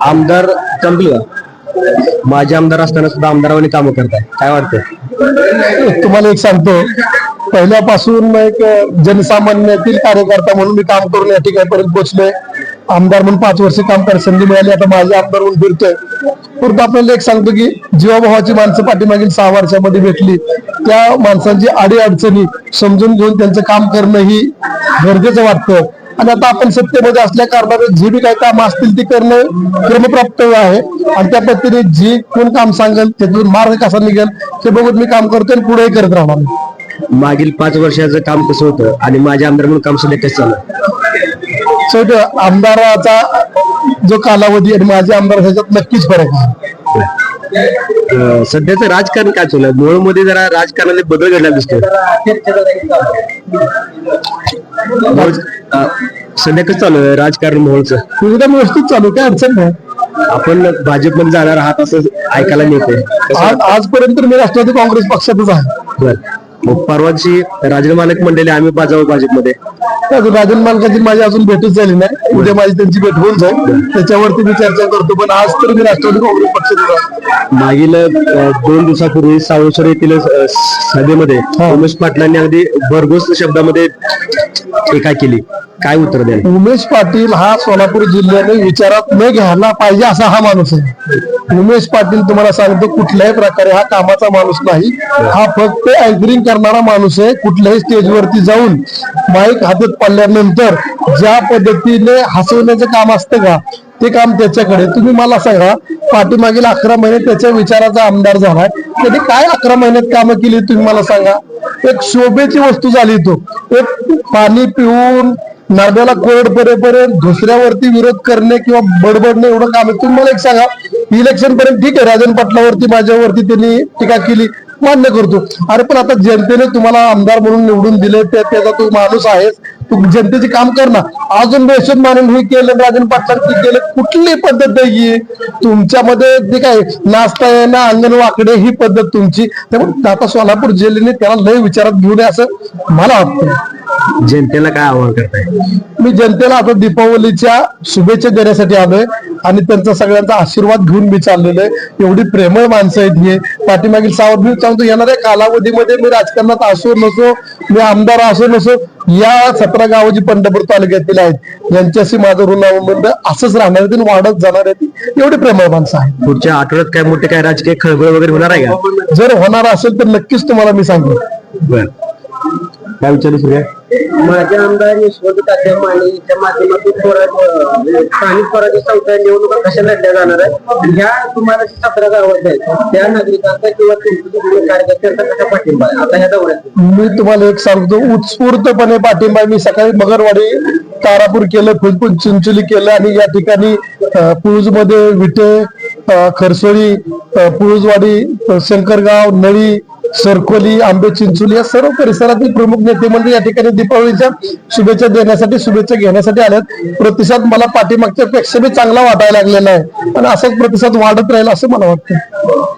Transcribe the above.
आमदार संपलं माझे आमदार असताना सुद्धा आमदारावानी कामं करताय. काय वाटतं तुम्हाला एक सांगतो. पहिल्यापासून एक जनसामान्यातील कार्यकर्ता म्हणून मी काम करून या ठिकाणपर्यंत पोहोचलोय. आमदार म्हणून पाच वर्ष काम करायची संधी मिळाली. आता माझे आमदार म्हणून फिरतोय. परंतु आपल्याला एक सांगतो की जीवाभावाची माणसं पाठीमागील सहा वर्षामध्ये भेटली. त्या माणसांची आडी अडचणी समजून घेऊन त्यांचं काम करणं ही गरजेचं वाटतं. आणि आता आपण सत्तेमध्ये असल्या कारणाने जी बी काही काम असतील ती करणं क्रमप्राप्त आहे. आणि त्या पद्धतीने जी कोण काम सांगेल त्यातून मार्ग कसा निघेल ते बघून मी काम करतोय आणि पुढेही करत राहणार मागील पाच वर्षाचं काम कसं होतं? आणि माझे आमदार म्हणून काम सध्या कसं चालू शेवटी आमदाराचा जो कालावधी आणि माझे आमदार ह्याच्यात नक्कीच फरक आहे. सध्याचं राजकारण काय चालू आहे? मोहोळमध्ये जरा राजकारणाने बदल घडला दिसतोय. सध्या कसं चालू आहे राजकारण मोहोळचं एकदम व्यवस्थित चालू काय अडचण नाही. आपण भाजपमध्ये जाणार आहात असं ऐकायला मिळते आज आजपर्यंत मी राष्ट्रवादी काँग्रेस पक्षातच आहे. मग परवाची राजन मालक मंडळी आम्ही बाजाऊ भाजपमध्ये. अजून राजन मालकाची माझी अजून भेटच झाली नाही. उद्या माझी त्यांची भेट होऊन जाईल. त्याच्यावरती मी चर्चा करतो पण आज तर मी राष्ट्रवादी काँग्रेस आहे. मागील दोन दिवसापूर्वी सावळसर येथील सभेमध्ये उमेश पाटलांनी अगदी भरघोस शब्दामध्ये टीका केली. काय उत्तर द्याल उमेश पाटील हा सोलापूर जिल्ह्याने विचारात न घ्यायला पाहिजे असा हा माणूस आहे. उमेश पाटील तुम्हाला सांगतो कुठल्याही प्रकारे हा कामाचा माणूस नाही. हा फक्त अँकरिंग करणारा माणूस आहे. कुठल्याही स्टेजवरती जाऊन माईक हातात पडल्यानंतर ज्या पद्धतीने हसवण्याचं काम असतं का ते काम त्याच्याकडे. तुम्ही मला सांगा पाठीमागील अकरा महिने त्याच्या विचाराचा आमदार झालाय. त्याने काय अकरा महिन्यात कामं केली तुम्ही मला सांगा. एक शोभेची वस्तू झाली तो. एक पाणी पिऊन नरड्याला कोरड परेपर्यंत दुसऱ्यावरती विरोध करणे किंवा बडबडणे एवढं काम आहे. तुम्ही मला एक सांगा इलेक्शन पर्यंत ठीक आहे राजन पाटलावरती माझ्यावरती त्यांनी टीका केली मान्य करतो. अरे पण आता जनतेने तुम्हाला आमदार म्हणून निवडून दिले त्याचा तू माणूस आहेस तू जनतेचे काम कर ना. अजून बेशुद्ध मानून हे केलं राजन पाटलांनी केलं कुठली पद्धत आहे तुमच्यामध्ये जे काय नाचता येणं अंगण वाकडे ही पद्धत तुमची. त्यामुळे आता सोलापूर जिल्ह्याने त्याला लय विचारात घेऊ नये असं मला वाटतं जनतेला काय आवाहन करताय? मी जनतेला आता दीपावलीच्या शुभेच्छा देण्यासाठी आलोय आणि त्यांचा सगळ्यांचा आशीर्वाद घेऊन मी चाललेलो आहे. एवढी प्रेमळ माणसं आहेत ही. पाठीमागील सावध मी सांगतो येणाऱ्या कालावधीमध्ये मी राजकारणात असो नसो मी आमदार असो नसो या सतरा गावं जी पंढरपूर तालुक्यातील आहेत यांच्याशी माझं ऋणाबंध असंच राहणार आहे आणि वाढत जाणार आहे एवढी प्रेमळ माणसं आहेत. पुढच्या आठवड्यात काय मोठे काय राजकीय खळबळ वगैरे होणार आहे का? जर होणार असेल तर नक्कीच तुम्हाला मी बर. काय विचारू सूर्या माझे आमदार यशवंत तात्या मानेच्या माध्यमातून थोडं स्थानिक स्वराज्य संस्था निवडणुका कशा लढल्या जाणार आहे ह्या तुम्हाला सतरा गावात आहेत त्या नागरिकांचा किंवा कार्यकर्त्यांचा कसा पाठिंबा आहे? आता ह्या दौऱ्यात मी तुम्हाला एक सांगतो उत्स्फूर्तपणे पाठिंबा मी सकाळी मगरवाडी तारापूर केलं फुलपूर चिंचोली केलं आणि या ठिकाणी पुळूजमध्ये विटे खरसोळी पुळूजवाडी शंकरगाव नळी सरकोली आंबे चिंचोली या सर्व परिसरातील प्रमुख नेते मंडळी या ठिकाणी दीपावलीच्या शुभेच्छा देण्यासाठी शुभेच्छा घेण्यासाठी आल्यात प्रतिसाद मला पाठीमागच्या पेक्षा बी चांगला वाटायला लागलेला आहे. आणि असाच प्रतिसाद वाढत राहील असं मला वाटतं.